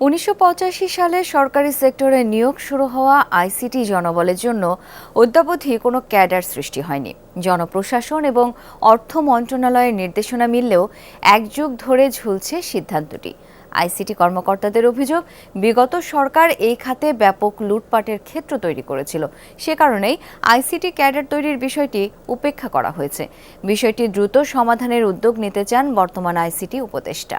উনিশশো পঁচাশি সালে সরকারি সেক্টরে নিয়োগ শুরু হওয়া আইসিটি জনবলের জন্য অদ্যাবধি কোনো ক্যাডার সৃষ্টি হয়নি। জনপ্রশাসন এবং অর্থ মন্ত্রণালয়ের নির্দেশনা মিললেও একযুগ ধরে ঝুলছে সিদ্ধান্তটি। আইসিটি কর্মকর্তাদের অভিযোগ, বিগত সরকার এই খাতে ব্যাপক লুটপাটের ক্ষেত্র তৈরি করেছিল। সে কারণেই আইসিটি ক্যাডার তৈরির বিষয়টি উপেক্ষা করা হয়েছে। বিষয়টি দ্রুত সমাধানের উদ্যোগ নিতে চান বর্তমান আইসিটি উপদেষ্টা।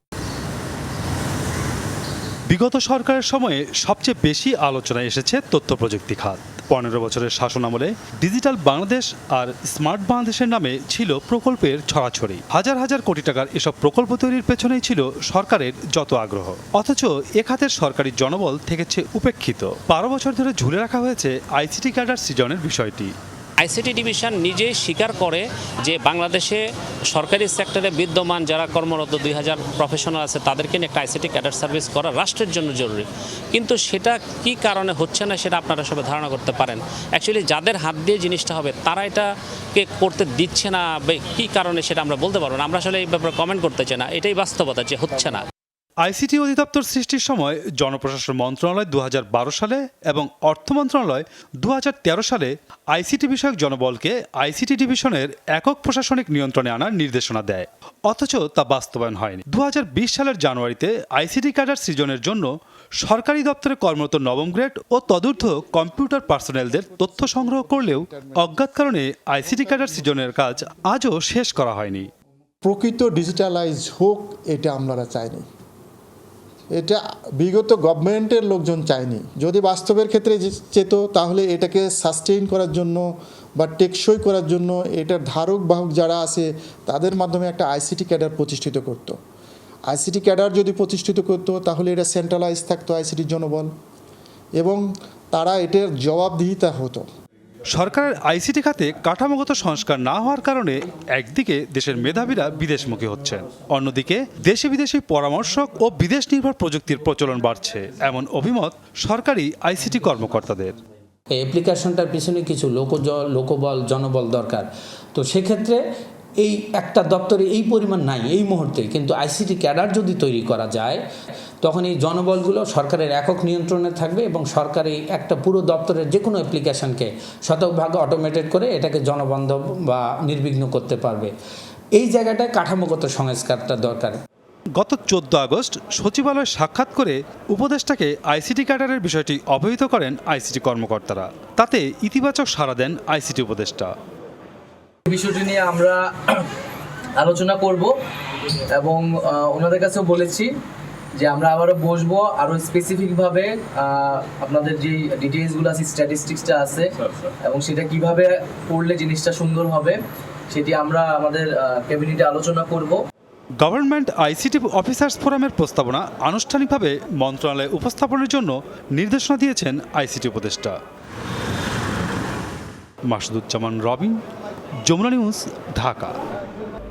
বিগত সরকারের সময়ে সবচেয়ে বেশি আলোচনায় এসেছে তথ্য প্রযুক্তি খাত। পনেরো বছরের শাসন আমলে ডিজিটাল বাংলাদেশ আর স্মার্ট বাংলাদেশের নামে ছিল প্রকল্পের ছড়াছড়ি। হাজার হাজার কোটি টাকার এসব প্রকল্প তৈরির পেছনেই ছিল সরকারের যত আগ্রহ। অথচ এ খাতের সরকারি জনবল থেকেছে উপেক্ষিত। বারো বছর ধরে ঝুলে রাখা হয়েছে আইসিটি ক্যাডার সৃজনের বিষয়টি। আইসিটি ডিভিশন নিজেই স্বীকার করে যে বাংলাদেশে সরকারি সেক্টরে বিদ্যমান যারা কর্মরত দুই হাজার প্রফেশনাল আছে, তাদেরকে নিয়ে একটা আইসিটি ক্যাডার সার্ভিস করা রাষ্ট্রের জন্য জরুরি। কিন্তু সেটা কি কারণে হচ্ছে না সেটা আপনারা সবাই ধারণা করতে পারেন। অ্যাকচুয়ালি যাদের হাত দিয়ে জিনিসটা হবে, তারা এটাকে করতে দিচ্ছে না কী কারণে সেটা আমরা বলতে পারব না। আমরা আসলে এই ব্যাপারে কমেন্ট করতে চাই না। এটাই বাস্তবতা যে হচ্ছে না। আইসিটি অধিদপ্তর সৃষ্টির সময় জনপ্রশাসন মন্ত্রণালয় দু হাজার বারো সালে এবং অর্থ মন্ত্রণালয় দু হাজার তেরো সালে আইসিটি বিষয়ক জনবলকে আইসিটি ডিভিশনের একক প্রশাসনিক নিয়ন্ত্রণে আনার নির্দেশনা দেয়। অথচ তা বাস্তবায়ন হয়নি। দু হাজার বিশ সালের জানুয়ারিতে আইসিটি ক্যাডার সৃজনের জন্য সরকারি দপ্তরে কর্মরত নবম গ্রেড ও তদূর্ধ্ব কম্পিউটার পার্সোনেলদের তথ্য সংগ্রহ করলেও অজ্ঞাত কারণে আইসিটি ক্যাডার সৃজনের কাজ আজও শেষ করা হয়নি। প্রকৃত ডিজিটালাইজ হোক, এটা আমরা চাইনি এটা বিগত গভর্নমেন্টের লোকজন চায়নি। যদি বাস্তবের ক্ষেত্রে চেত, তাহলে এটাকে সাস্টেইন করার জন্য বা টেকসই করার জন্য এটার ধারক বাহক যারা আছে, তাদের মাধ্যমে একটা আইসিটি ক্যাডার প্রতিষ্ঠিত করত। আইসিটি ক্যাডার যদি প্রতিষ্ঠিত করতো, তাহলে এটা সেন্ট্রালাইজ থাকতো আইসিটির জনবল। এবং তারা এটার জবাবদিহিতা হতো। সরকারের আইসিটি খাতে কাঠামোগত সংস্কার না হওয়ার কারণে একদিকে দেশের মেধাবীরা বিদেশমুখী হচ্ছেন, অন্যদিকে দেশে বিদেশি পরামর্শক ও বিদেশ নির্ভর প্রযুক্তির প্রচলন বাড়ছে, এমন অভিমত সরকারি আইসিটি কর্মকর্তাদের। এই অ্যাপ্লিকেশনটার পিছনে কিছু লোকজ, লোকবল, জনবল দরকার। তো সেক্ষেত্রে এই একটা দপ্তরে এই পরিমাণ নাই এই মুহূর্তে, কিন্তু আইসিটি ক্যাডার যদি তৈরি করা যায় তখন এই জনবলগুলো সরকারের একক নিয়ন্ত্রণে থাকবে এবং সরকার এই একটা পুরো দপ্তরের যে কোনো অ্যাপ্লিকেশনকে শতভাগে অটোমেটেড করে এটাকে জনবান্ধব বা নির্বিঘ্ন করতে পারবে। এই জায়গাটায় কাঠামোগত সংস্কারটা দরকার। গত চোদ্দ আগস্ট সচিবালয়ে সাক্ষাৎ করে উপদেষ্টাকে আইসিটি ক্যাডারের বিষয়টি অবহিত করেন আইসিটি কর্মকর্তারা। তাতে ইতিবাচক সাড়া দেন আইসিটি উপদেষ্টা। বিষয়টি নিয়ে আমরা আলোচনা করব এবং ওনাদের কাছেও বলেছি যে আমরা আবারও বসবো আরও স্পেসিফিকভাবে আপনাদের যে ডিটেলসগুলো আছে স্ট্যাটিস্টিক্সটা আছে এবং সেটা কীভাবে করলে জিনিসটা সুন্দর হবে সেটি আমরা আমাদের ক্যাবিনেটে আলোচনা করব। গভর্নমেন্ট আইসিটি অফিসার্স ফোরামের প্রস্তাবনা আনুষ্ঠানিকভাবে মন্ত্রণালয়ে উপস্থাপনের জন্য নির্দেশনা দিয়েছেন আইসিটি উপদেষ্টা। মাসুদুজ্জামান রবিন যমুনা নিউজ ঢাকা।